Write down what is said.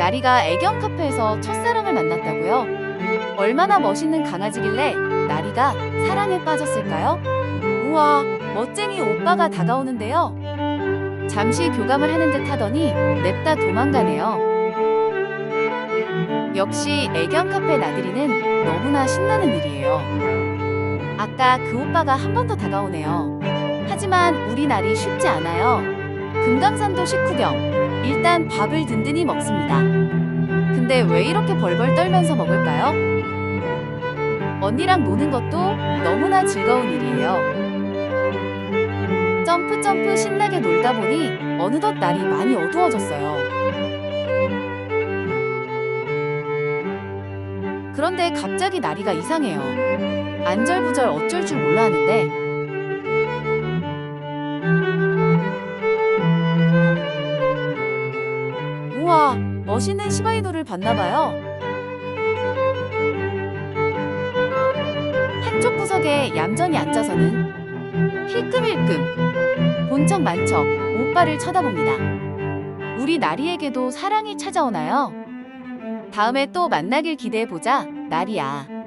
나리가 애견 카페에서 첫사랑을 만났다고요? 얼마나 멋있는 강아지길래 나리가 사랑에 빠졌을까요? 우와, 멋쟁이 오빠가 다가오는데요. 잠시 교감을 하는 듯 하더니 냅다 도망가네요. 역시 애견 카페 나들이는 너무나 신나는 일이에요. 아까 그 오빠가 한 번 더 다가오네요. 하지만 우리 날이 쉽지 않아요. 금강산도 식후경. 일단 밥을 든든히 먹습니다. 근데 왜 이렇게 벌벌 떨면서 먹을까요? 언니랑 노는 것도 너무나 즐거운 일이에요. 점프 점프 신나게 놀다 보니 어느덧 날이 많이 어두워졌어요. 그런데 갑자기 나리가 이상해요. 안절부절 어쩔 줄 몰라 하는데 멋있는 시바이누를 봤나봐요. 한쪽 구석에 얌전히 앉아서는 힐끔힐끔 본척 만척 오빠를 쳐다봅니다. 우리 나리에게도 사랑이 찾아오나요? 다음에 또 만나길 기대해보자, 나리야.